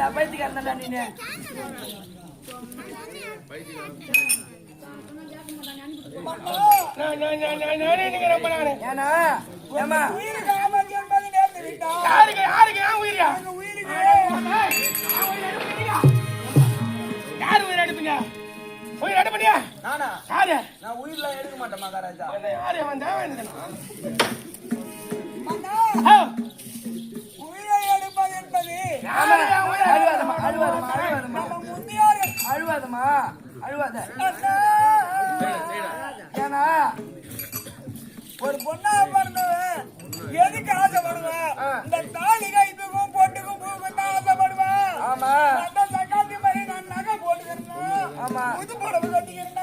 ஆமாடா பைத்தியக்காரன்டா நீனு நான். நான் நான் நான் நானே நானே ஏன்னா ஏமா யாருக்கு யாருக்கு? ஏன் உயிரியா? யார் உயிர் எடுப்பீங்க? உயிர் எடுப்பீங்க நானா? யாரு? நான் உயிர்லாம் எடுக்க மாட்டேன் மகாராஜா. யாரு? வந்தா வேணுதுண்ணா நம்ம முந்தியோர்கள் அழுவாதம்மா அழுவாத. ஏன்னா ஒரு பொண்ணா பிறந்தவன் எதுக்கு ஆசைப்படுவேன்? இந்த தாலி கைத்துக்கும் பொட்டுக்கும் பூக்கும் தான் ஆசைப்படுவேன். ஆமா. அந்த சக்காத்தி மாதிரி நான் நகை போட்டுக்கிறேன் ஆமா. புது புடவை கட்டிக்கிறேன்.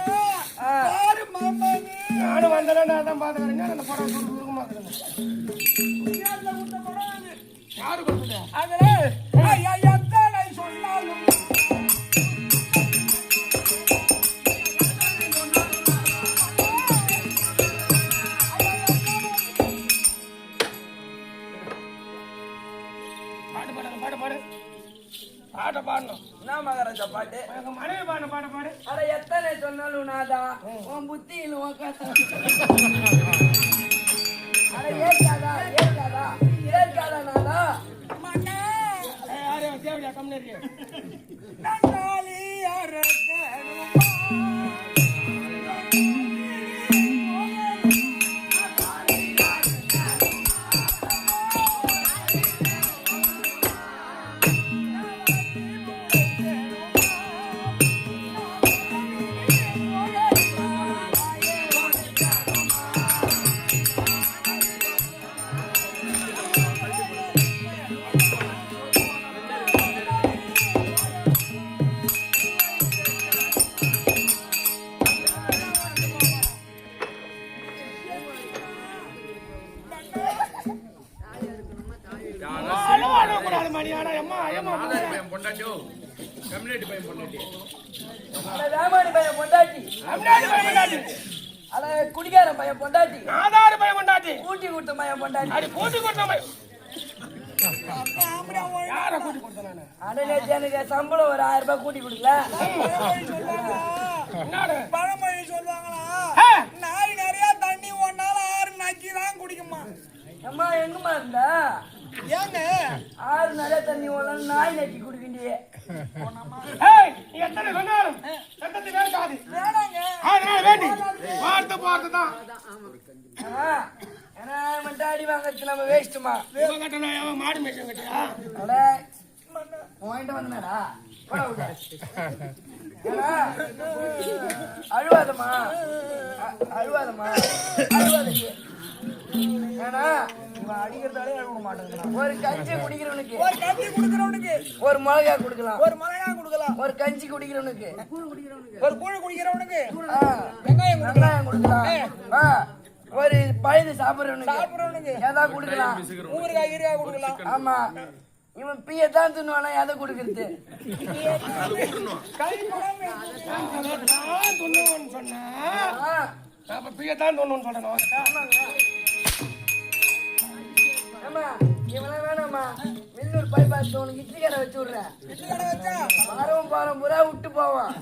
யாரு மாமா நானும் வந்தேன் நான் தான் அந்த படம் கொடுக்க. யாரு அதுல மணி ஆனா அம்மா அம்மா. பையன் பொண்டாட்டியோ கம்யூனிட்டி பையன் பொண்டாட்டி. வேமாடி பையன் பொண்டாட்டி. அம்னாடி பையன் கொண்டாட்டி அட குடிகார பையன் பொண்டாட்டி. நாதாரு பையன் கொண்டாட்டி கூட்டி கொடுத்த பையன் பொண்டாட்டி. அடி கூட்டி கொடுத்த பையன். ஆம்பளை அவன் யார கூட்டி கொடுத்த நானு? அட நேத்து எனக்கு சம்பளம் ஒரு ஆயிரம் ரூபாய் கூட்டி கொடுக்கல. இவன் கட்டணம் மாடு மேய்ச்சம் கட்டியா விடு. ஏன்னா, அழுவாதம்மா அழுவாதம்மா அழுவாதடி ஏன்னா இவன் அடிக்கிறதாலே அழுவ மாட்டேங்கிறான் ஒரு கஞ்சி குடிக்கிறவனுக்கு. ஒரு கஞ்சி குடுக்கறவனுக்கு. ஒரு மிளகா கொடுக்கலாம் ஒரு மலையா குடுக்கலாம் ஒரு கஞ்சி குடிக்கிறவனுக்கு. ஒரு கூழ் குடிக்கிறவனுக்கு வெங்காயம் வெங்காயம் கொடுக்கலாம் ஆ, ஒரு பழுது சாப்பிடுறவனுக்கு சாப்பிடுறவனுக்கு. ஏதாவது கொடுக்கலாம். ஆமா. இவன் பிய தான் தின்னுவானா எதை கொடுக்கறது? தொண்ணுவன்னு சொன்னா அப்ப வேணாம்மா. மின்னூர் பைபாஸ் உனக்கு இட்லி கடை வச்சு விடுறேன். இட்லி கடை வச்சா? வாரம் பாரம் பூரா விட்டு போவான்.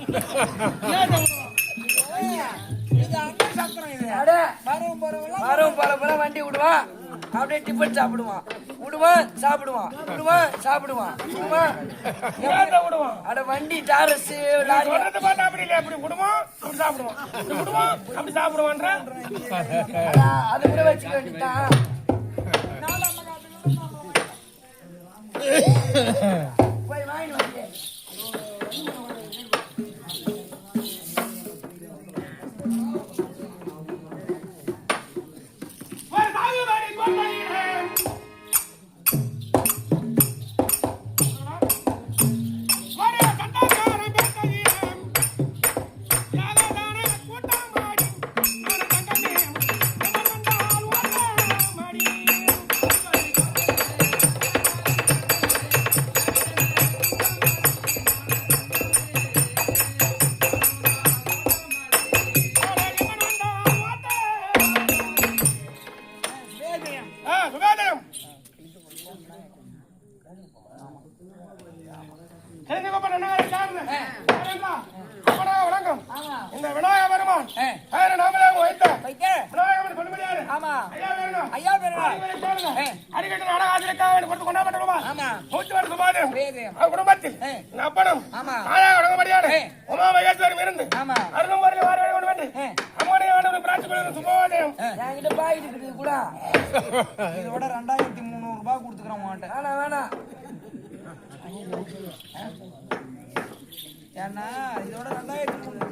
இது அண்ணன் சக்கரம் இது. அட. வரவும் போறவெல்லாம் வாரம் பாரம் பூரா வண்டி விடுவான். அப்படியே டிஃபன் சாப்பிடுவான். விடுவான் சாப்பிடுவான். விடுவான் சாப்பிடுவான். விடுவான். விடுவான். அட வண்டி டாரஸ் லாரி. அப்படி இல்லை அப்படி சாப்பிடுவான்ற? அட, அது கூட வச்சுக்க வேண்டியதான் என் அப்பனும். ஆ. உமா மகேஸ்வரம் இருந்து. ஆமா. அருளும் வரலும் வாரி வாரி கொண்டு வந்து. அம்மனை ஆண்டவனை பிரார்த்தி கொள்வது சுபோதயம். என்கிட்ட பாக்கெட் இருக்குது கூட. இதோட ரெண்டாயிரத்தி முந்நூறு ரூபாய் கொடுத்துக்கிறேன் வேணாம் வேணாம். ஏன்னா இதோட ரெண்டாயிரத்தி முந்நூறு.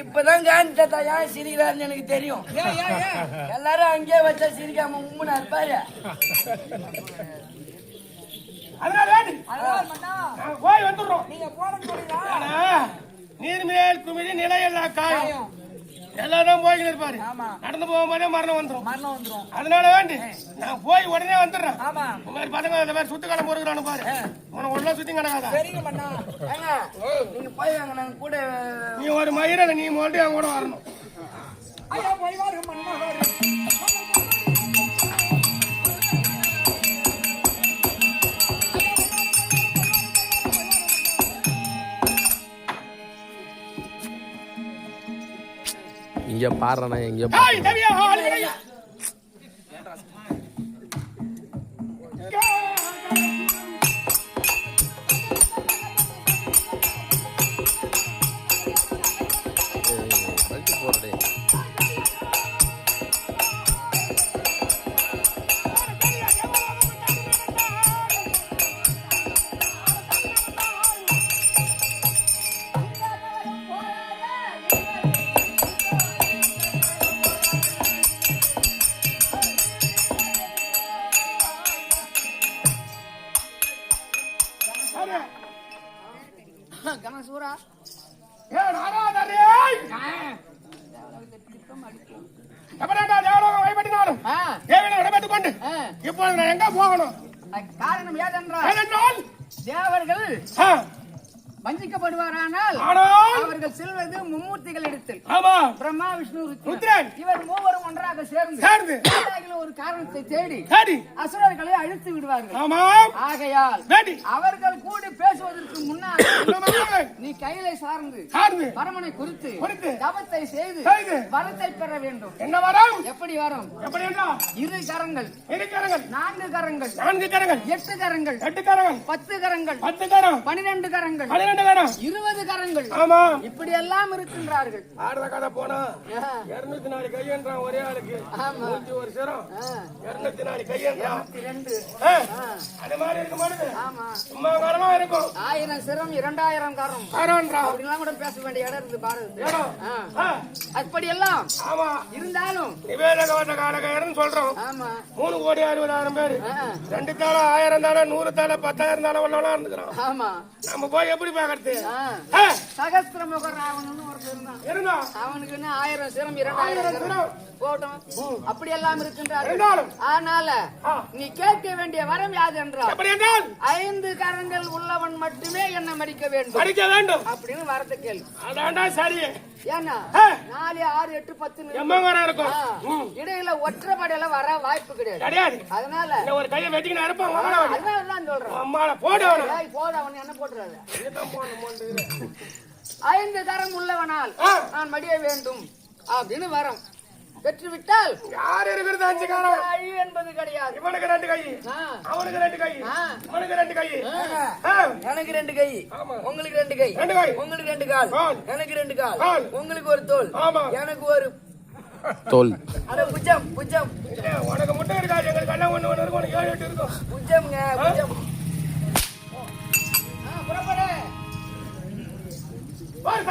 இப்பதான் காந்தி தாத்தா ஏன் சிரிக்கிறாருன்னு எனக்கு தெரியும். ஏன் ஏன் ஏன் எல்லாரும் அங்கேயே வச்சா சிரிக்காம உம்முனா இருப்பாரு அதனால நாங்க போய் வந்துடுறோம். நீங்க போறன்னு சொல்றீங்களா? நீர்மேல் குமிழி நிலையெல்லா காயம். எல்லாரும் போய்கிட்டு இருப்பாரு. நடந்து போகும்போதே மரணம் வந்துரும். அதனால வேண்டி. நான் போய் உடனே வந்துடுறேன். இந்த மாதிரி பசங்க இந்த மாதிரி சுத்து காலம் போறானு பாரு. உனக்கு உள்ள சுத்தி கிடக்காத? நீங்க போய் வாங்க நாங்க கூட நீ ஒரு மயிரை நீ மட்டும் என் கூட வரணும். இங்க பாடுறேன் எங்கேயோ காரணம் ஏதென்றால் தேவர்கள் வஞ்சிக்கப்படுவாரானால் அவர்கள் செல்வது மும்மூர்த்திகள் இடத்தில். பிரம்மா விஷ்ணு. இவர் மூவரும் ஒன்றாக சேர்ந்து சேர்ந்து. ஒரு காரணத்தை தேடி சரி அசுரர்களை அழித்து விடுவார்கள். ஆகையால் அவர்கள் கூடி பேசுவதற்கு முன்னால் நீ கையிலை சார்ந்து சார்ந்து. பரமனை குறித்து தவத்தை செய்து வரத்தை பெற வேண்டும். என்ன வரம்? எப்படி வரும்? எப்படி இரு கரங்கள். இரு கரங்கள். நான்கு கரங்கள். நான்கு கரங்கள். எட்டு கரங்கள். எட்டு கரங்கள். பத்து கரங்கள். பத்து கரம். பனிரெண்டு கரங்கள். கரம் இருபது கரங்கள். ஆமா. இப்படி எல்லாம் இருக்கின்றார்கள். ஆடுற கதை போனா இருநூத்தி நாலு கையன்றான் ஒரே ஆளுக்கு. நூத்தி ஒரு சிரம். இருநூத்தி நாலு கையன்றான். இரண்டு ஆ, அது மாதிரி இருக்க மாட்டேது ஆமா. சும்மா காரணமா இருக்கும். ஆயிரம் சிரம் இரண்டாயிரம் கரம். காரம்ன்றா. அப்படிலாம் கூட பேச வேண்டிய இடம். ஆ. ஆ, அப்படி எல்லாம் ஆமா. இருந்தாலும் நிவேதக வந்த காலகயர்னு சொல்றோம். ஆமா. மூணு கோடி அறுபதாயிரம் பேரு. ரெண்டு தாள ஆயிரம் தாள நூறு தாள பத்தாயிரம் தாள உள்ளவனா இருந்துக்கிறோம் ஆமா. நம்ம போய் எப்படி பாக்குறது சகஸ்திர முக ராவணன் ஒருத்தர் இருந்தான் இருந்தா அவனுக்குன்னு ஆயிரம் சிரம் இரண்டாயிரம் சிரம்? போட்டோம். அப்படி எல்லாம் இருந்தாலும். ஆனால. நீ கேட்க வேண்டிய வரம் யாது என்றால் ஐந்து கரங்கள் உள்ளவன் மட்டுமே என்ன மடிக்க வேண்டும். படிக்க வேண்டும். அப்படின்னு வரத்தை கேள்வி அதான்டா சரி. ஏன்னா. நாலு ஆறு எட்டு பத்து இருக்கும். இடையில ஒற்றைப்படையில வர வாய்ப்பு கிடையாது. கிடையாது. அதனால ஒரு கையை வெட்டிக்கிட்டு இருப்பான் சொல்றேன். போடு போட அவன் என்ன போட்டுறாரு போடணும் போன்றது. ஐந்து கரம் உள்ளவனால். நான் மடிய வேண்டும் அப்படின்னு வரம். பெற்றுவிட்டால் யார் இருக்கிறது அஞ்சு காலம்? அழி என்பது கிடையாது. இவனுக்கு ரெண்டு கை. அவனுக்கு ரெண்டு கை. இவனுக்கு ரெண்டு கை. எனக்கு ரெண்டு கை. உங்களுக்கு ரெண்டு கை. ரெண்டு கை. உங்களுக்கு ரெண்டு கால். எனக்கு ரெண்டு கால். உங்களுக்கு ஒரு தோல். எனக்கு ஒரு தோல். அட புஜம் புஜம் உனக்கு மட்டும் இருக்காது. எங்களுக்கு எல்லாம் ஒண்ணு ஒண்ணு இருக்கும். உனக்கு ஏழு எட்டு இருக்கும். புஜம்ங்க புஜம் ஆ, புறப்படு. ஒரு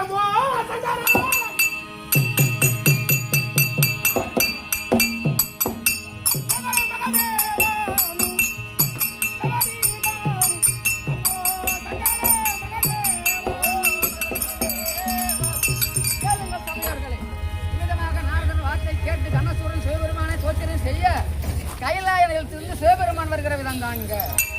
இருக்கிற விதம் தான் காண்க